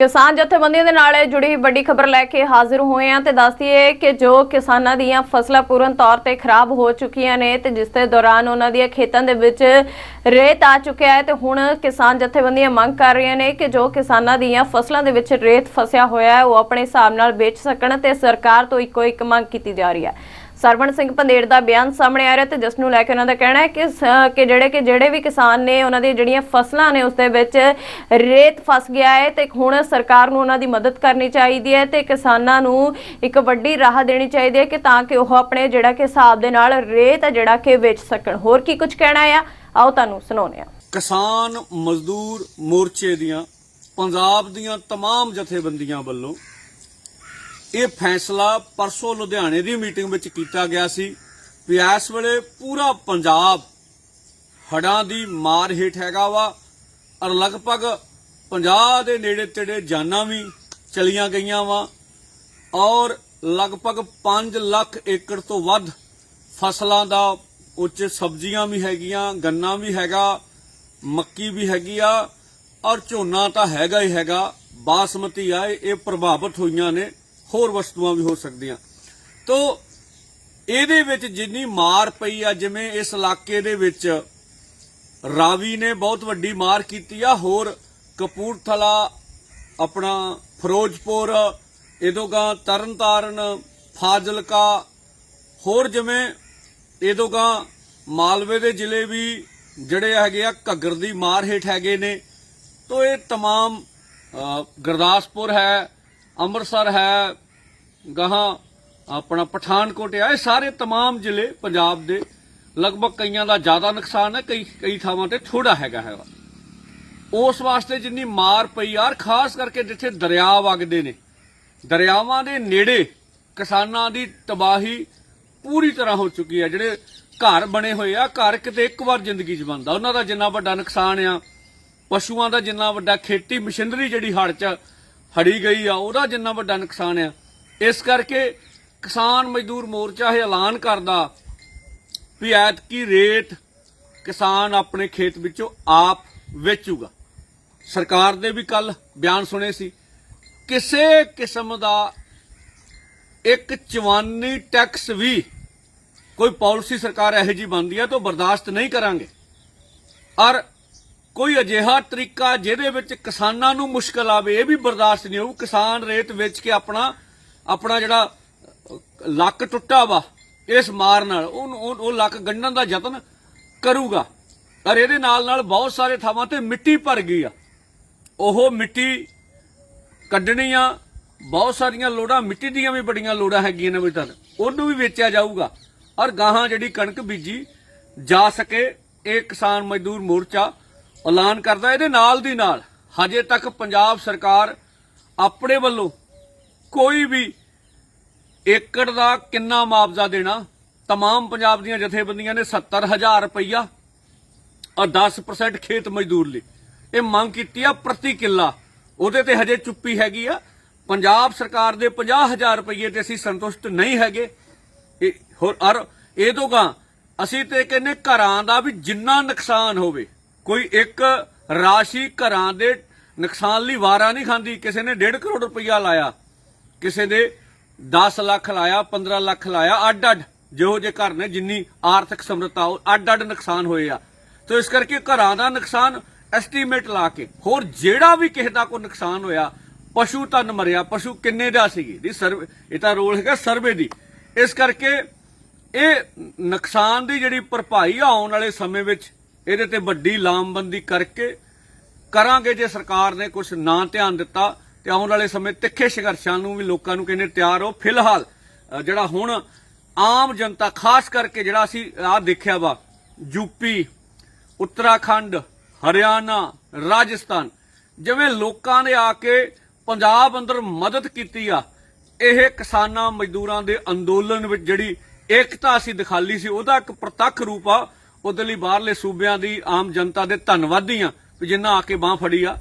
ਕਿਸਾਨ ਜਥੇਬੰਦੀਆਂ ਦੇ ਨਾਲ ਜੁੜੀ ਵੱਡੀ ਖਬਰ ਲੈ ਕੇ ਹਾਜ਼ਰ ਹੋਏ ਹਾਂ ਤੇ ਦੱਸਦੀਏ ਕਿ ਜੋ ਕਿਸਾਨਾਂ ਦੀਆਂ ਫਸਲਾਂ ਪੂਰਨ ਤੌਰ ਤੇ ਖਰਾਬ ਹੋ ਚੁੱਕੀਆਂ ਨੇ ਤੇ ਜਿਸ ਦੇ ਦੌਰਾਨ ਉਹਨਾਂ ਦੀਆਂ ਖੇਤਾਂ ਦੇ ਵਿੱਚ ਰੇਤ ਆ ਚੁੱਕਿਆ ਹੈ ਤੇ ਹੁਣ ਕਿਸਾਨ ਜਥੇਬੰਦੀਆਂ ਮੰਗ ਕਰ ਰਹੀਆਂ ਨੇ ਕਿ ਜੋ ਕਿਸਾਨਾਂ ਦੀਆਂ ਫਸਲਾਂ ਦੇ ਵਿੱਚ ਰੇਤ ਫਸਿਆ ਹੋਇਆ ਹੈ, ਉਹ ਆਪਣੇ ਹਿਸਾਬ ਨਾਲ ਵੇਚ ਸਕਣ ਤੇ ਸਰਕਾਰ ਤੋਂ ਇੱਕੋ ਇੱਕ ਮੰਗ ਕੀਤੀ ਜਾ ਰਹੀ ਹੈ। ਸਰਵਣ ਸਿੰਘ ਪੰਦੇੜ ਦਾ ਬਿਆਨ ਸਾਹਮਣੇ ਆ ਰਿਹਾ ਤੇ ਜਿਸ ਨੂੰ ਲੈ ਕੇ ਉਹਨਾਂ ਦਾ ਕਹਿਣਾ ਹੈ ਕਿ ਸ- ਕਿ ਜਿਹੜੇ ਕਿ ਜਿਹੜੇ ਵੀ ਕਿਸਾਨ ਨੇ ਉਹਨਾਂ ਦੀਆਂ ਜਿਹੜੀਆਂ ਫਸਲਾਂ ਨੇ ਉਸ ਦੇ ਵਿੱਚ ਰੇਤ ਫਸ ਗਿਆ ਹੈ ਤੇ ਹੁਣ ਸਰਕਾਰ ਨੂੰ ਉਹਨਾਂ ਦੀ ਮਦਦ ਕਰਨੀ ਚਾਹੀਦੀ ਹੈ ਤੇ ਕਿਸਾਨਾਂ ਨੂੰ ਇੱਕ ਵੱਡੀ ਰਾਹ ਦੇਣੀ ਚਾਹੀਦੀ ਹੈ ਕਿ ਤਾਂ ਕਿ ਉਹ ਆਪਣੇ ਜਿਹੜਾ ਕਿ ਹਿਸਾਬ ਦੇ ਨਾਲ ਰੇਤ ਹੈ ਜਿਹੜਾ ਕਿ ਵੇਚ ਸਕਣ ਹੋਰ ਕੀ ਕੁਝ ਕਹਿਣਾ ਆ ਆਓ ਤੁਹਾਨੂੰ ਸੁਣਾਉਂਦੇ ਹਾਂ ਕਿਸਾਨ ਮਜ਼ਦੂਰ ਮੋਰਚੇ ਦੀਆਂ ਪੰਜਾਬ ਦੀਆਂ तमाम ਜਥੇਬੰਦੀਆਂ ਵੱਲੋਂ ਇਹ ਫੈਸਲਾ ਪਰਸੋਂ ਲੁਧਿਆਣੇ ਦੀ ਮੀਟਿੰਗ ਵਿੱਚ ਕੀਤਾ ਗਿਆ ਸੀ ਵੀ ਇਸ ਵੇਲੇ ਪੂਰਾ ਪੰਜਾਬ ਹੜਾਂ ਦੀ ਮਾਰ ਹੇਠ ਹੈਗਾ ਵਾ ਔਰ ਲਗਭਗ 50 ਦੇ ਨੇੜੇ ਤੇੜੇ ਜਾਨਾਂ ਵੀ ਚਲੀਆਂ ਗਈਆਂ ਵਾ ਔਰ ਲਗਭਗ 5 ਲੱਖ ਏਕੜ ਤੋਂ ਵੱਧ ਫਸਲਾਂ ਦਾ ਉੱਚ ਸਬਜ਼ੀਆਂ ਵੀ ਹੈਗੀਆਂ, ਗੰਨਾ ਵੀ ਹੈਗਾ, ਮੱਕੀ ਵੀ ਹੈਗੀ ਆ ਔਰ ਝੋਨਾ ਤਾਂ ਹੈਗਾ ਹੀ ਹੈਗਾ, ਬਾਸਮਤੀ ਆ, ਇਹ ਇਹ ਪ੍ਰਭਾਵਿਤ ਹੋਈਆਂ ਨੇ। ਹੋਰ ਵਸਤੂਆਂ ਵੀ ਹੋ ਸਕਦੀਆਂ ਤੋ ਇਹਦੇ ਵਿੱਚ ਜਿੰਨੀ ਮਾਰ ਪਈ ਆ ਜਿਵੇਂ ਇਸ ਇਲਾਕੇ ਦੇ ਵਿੱਚ ਰਾਵੀ ਨੇ ਬਹੁਤ ਵੱਡੀ ਮਾਰ ਕੀਤੀ ਆ ਹੋਰ ਕਪੂਰਥਲਾ ਆਪਣਾ ਫਿਰੋਜ਼ਪੁਰ ਇਦੋਗਾ ਤਰਨਤਾਰਨ ਫਾਜ਼ਿਲਕਾ ਹੋਰ ਜਿਵੇਂ ਇਦੋਗਾ ਮਾਲਵੇ ਦੇ ਜ਼ਿਲ੍ਹੇ ਵੀ ਜਿਹੜੇ ਹੈਗੇ ਆ ਘੱਗਰ ਦੀ ਮਾਰ ਹੇਠ ਹੈਗੇ ਨੇ ਤੋ ਇਹ तमाम ਅ, ਗੁਰਦਾਸਪੁਰ ਹੈ ਅੰਮ੍ਰਿਤਸਰ ਹੈ ਗਾਹਾਂ ਆਪਣਾ ਪਠਾਨਕੋਟ ਹੈ ਇਹ ਸਾਰੇ तमाम ਜ਼ਿਲ੍ਹੇ ਪੰਜਾਬ ਦੇ ਲਗਭਗ ਕਈਆਂ ਦਾ ਜ਼ਿਆਦਾ ਨੁਕਸਾਨ ਹੈ ਕਈ ਕਈ ਥਾਵਾਂ ਤੇ ਥੋੜਾ ਹੈਗਾ ਹੈਗਾ ਉਸ ਵਾਸਤੇ ਜਿੰਨੀ ਮਾਰ ਪਈ ਯਾਰ ਖਾਸ ਕਰਕੇ ਜਿੱਥੇ ਦਰਿਆ ਵਗਦੇ ਨੇ ਦਰਿਆਵਾਂ ਦੇ ਨੇੜੇ ਕਿਸਾਨਾਂ ਦੀ ਤਬਾਹੀ ਪੂਰੀ ਤਰ੍ਹਾਂ ਹੋ ਚੁੱਕੀ ਹੈ ਜਿਹੜੇ ਘਰ ਬਣੇ ਹੋਏ ਆ ਘਰ ਕਿਤੇ ਇੱਕ ਵਾਰ ਜ਼ਿੰਦਗੀ 'ਚ ਬਣਦਾ ਉਹਨਾਂ ਦਾ ਜਿੰਨਾ ਵੱਡਾ ਨੁਕਸਾਨ ਆ ਪਸ਼ੂਆਂ ਦਾ ਜਿੰਨਾ ਵੱਡਾ ਖੇਤੀ ਮਸ਼ੀਨਰੀ ਜਿਹੜੀ ਹੜ੍ਹ 'ਚ ਹੜੀ ਗਈ ਆ, ਉਹਦਾ ਜਿੰਨਾ ਵੱਡਾ ਨੁਕਸਾਨ ਆ। ਇਸ ਕਰਕੇ ਕਿਸਾਨ ਮਜ਼ਦੂਰ ਮੋਰਚਾ ਇਹ ਐਲਾਨ ਕਰਦਾ ਵੀ ਐਤਕੀ ਰੇਟ ਕਿਸਾਨ ਆਪਣੇ ਖੇਤ ਵਿੱਚੋਂ ਆਪ ਵੇਚੂਗਾ। ਸਰਕਾਰ ਦੇ ਵੀ ਕੱਲ ਬਿਆਨ ਸੁਣੇ ਸੀ। ਕਿਸੇ ਕਿਸਮ ਦਾ ਇੱਕ ਚਵਾਨੀ ਟੈਕਸ ਵੀ ਕੋਈ ਪਾਲਿਸੀ ਸਰਕਾਰ ਇਹੋ ਜੀ ਬਣਦੀ ਹੈ ਤਾਂ ਉਹ ਬਰਦਾਸ਼ਤ ਨਹੀਂ ਕਰਾਂਗੇ। ਔਰ ਕੋਈ ਅਜਿਹਾ ਤਰੀਕਾ ਜਿਹਦੇ ਵਿੱਚ ਕਿਸਾਨਾਂ ਨੂੰ ਮੁਸ਼ਕਲ ਆਵੇ, ਇਹ ਵੀ ਬਰਦਾਸ਼ਤ ਨਹੀਂ ਹੋਊ। ਕਿਸਾਨ ਰੇਤ ਵੇਚ ਕੇ ਆਪਣਾ ਆਪਣਾ ਜਿਹੜਾ ਲੱਕ ਟੁੱਟਾ ਵਾ, ਇਸ ਮਾਰ ਨਾਲ, ਉਹਨੂੰ- ਉਹ ਉਹ ਲੱਕ ਗੰਢਣ ਦਾ ਯਤਨ ਕਰੂਗਾ। ਪਰ ਇਹਦੇ ਨਾਲ ਨਾਲ ਬਹੁਤ ਸਾਰੇ ਥਾਵਾਂ ਤੇ ਮਿੱਟੀ ਭਰ ਗਈ ਆ। ਉਹ ਮਿੱਟੀ ਕੱਢਣੀ ਆ। ਬਹੁਤ ਸਾਰੀਆਂ ਲੋੜਾਂ, ਮਿੱਟੀ ਦੀਆਂ ਵੀ ਬੜੀਆਂ ਲੋੜਾਂ ਹੈਗੀਆਂ ਨੇ ਵੀ ਤਾਂ। ਉਹਨੂੰ ਵੀ ਵੇਚਿਆ ਜਾਊਗਾ। ਔਰ ਗਾਹਾਂ ਜਿਹੜੀ ਕਣਕ ਬੀਜੀ ਜਾ ਸਕੇ, ਇਹ ਕਿਸਾਨ ਮਜ਼ਦੂਰ ਮੋਰਚਾ ਐਲਾਨ ਕਰਦਾ ਇਹਦੇ ਨਾਲ ਦੀ ਨਾਲ ਹਜੇ ਤੱਕ ਪੰਜਾਬ ਸਰਕਾਰ ਆਪਣੇ ਵੱਲੋਂ ਕੋਈ ਵੀ ਏਕੜ ਦਾ ਕਿੰਨਾ ਮੁਆਵਜ਼ਾ ਦੇਣਾ तमाम ਪੰਜਾਬ ਦੀਆਂ ਜਥੇਬੰਦੀਆਂ ਨੇ 70000 ਰੁਪਈਆ ਔਰ 10% ਖੇਤ ਮਜ਼ਦੂਰ ਲਈ ਇਹ ਮੰਗ ਕੀਤੀ ਆ ਪ੍ਰਤੀ ਕਿੱਲਾ ਉਹਦੇ ਤੇ ਹਜੇ ਚੁੱਪੀ ਹੈਗੀ ਆ ਪੰਜਾਬ ਸਰਕਾਰ ਦੇ 50000 ਰੁਪਏ ਤੇ ਅਸੀਂ ਸੰਤੁਸ਼ਟ ਨਹੀਂ ਹੈਗੇ ਇਹ ਹੋਰ ਔਰ ਇਹ ਤੋਂ ਗਾਂ ਅਸੀਂ ਤੇ ਕਹਿੰਨੇ ਘਰਾਂ ਦਾ ਵੀ ਜਿੰਨਾ ਨੁਕਸਾਨ ਹੋਵੇ ਕੋਈ ਇੱਕ ਰਾਸ਼ੀ ਘਰਾਂ ਦੇ ਨੁਕਸਾਨ ਲਈ ਵਾਰਾ ਨਹੀਂ ਖਾਂਦੀ। ਕਿਸੇ ਨੇ 1.5 ਕਰੋੜ ਰੁਪਈਆ ਲਾਇਆ। ਕਿਸੇ ਦੇ 10 ਲੱਖ ਲਾਇਆ 15 ਲੱਖ ਲਾਇਆ ਅੱਡ ਅੱਡ ਜਿਹੋ ਜੇ ਘਰ ਨੇ ਜਿੰਨੀ ਆਰਥਿਕ ਸਮਰੱਥਾ ਉਹ ਅੱਡ ਅੱਡ ਨੁਕਸਾਨ ਹੋਏ ਆ। ਤੋ ਇਸ ਕਰਕੇ ਘਰਾਂ ਦਾ ਨੁਕਸਾਨ ਐਸਟੀਮੇਟ ਲਾ ਕੇ, ਹੋਰ ਜਿਹੜਾ ਵੀ ਕਿਸੇ ਦਾ ਕੋਈ ਨੁਕਸਾਨ ਹੋਇਆ, ਪਸ਼ੂ ਤਨ ਮਰਿਆ, ਪਸ਼ੂ ਕਿੰਨੇ ਦਾ ਸੀਗੀ ਦੀ ਸਰਵੇ ਇਹ ਤਾਂ ਰੋਲ ਹੈਗਾ ਸਰਵੇ ਦੀ। ਇਸ ਕਰਕੇ ਇਹ ਨੁਕਸਾਨ ਦੀ ਜਿਹੜੀ ਭਰਪਾਈ ਆਉਣ ਵਾਲੇ ਸਮੇਂ ਵਿੱਚ ਇਹਦੇ ਤੇ ਵੱਡੀ ਲਾਮਬੰਦੀ ਕਰਕੇ ਕਰਾਂਗੇ ਜੇ ਸਰਕਾਰ ਨੇ ਕੁਝ ਨਾ ਧਿਆਨ ਦਿੱਤਾ ਤੇ ਆਉਣ ਵਾਲੇ ਸਮੇਂ ਤਿੱਖੇ ਸੰਘਰਸ਼ਾਂ ਨੂੰ ਵੀ ਲੋਕਾਂ ਨੂੰ ਕਹਿੰਦੇ ਤਿਆਰ ਹੋ ਫਿਲਹਾਲ ਜਿਹੜਾ ਹੁਣ ਆਮ ਜਨਤਾ, ਖਾਸ ਕਰਕੇ ਜਿਹੜਾ ਅਸੀਂ ਆ ਦੇਖਿਆ ਵਾ ਯੂਪੀ ਉੱਤਰਾਖੰਡ, ਹਰਿਆਣਾ, ਰਾਜਸਥਾਨ, ਜਿਵੇਂ ਲੋਕਾਂ ਨੇ ਆ ਕੇ ਪੰਜਾਬ ਅੰਦਰ ਮਦਦ ਕੀਤੀ ਆ, ਇਹ ਕਿਸਾਨਾਂ ਮਜ਼ਦੂਰਾਂ ਦੇ ਅੰਦੋਲਨ ਵਿੱਚ ਜਿਹੜੀ ਏਕਤਾ ਅਸੀਂ ਦਿਖਾਲੀ ਸੀ, ਉਹਦਾ ਇੱਕ ਪ੍ਰਤੱਖ ਰੂਪ ਆ। ਉਹਦੇ ਲਈ ਬਾਹਰਲੇ ਸੂਬਿਆਂ ਦੀ ਆਮ ਜਨਤਾ ਦੇ ਧੰਨਵਾਦੀ ਆ ਵੀ ਜਿਨ੍ਹਾਂ ਆ ਕੇ ਬਾਹ ਫੜੀ ਆ।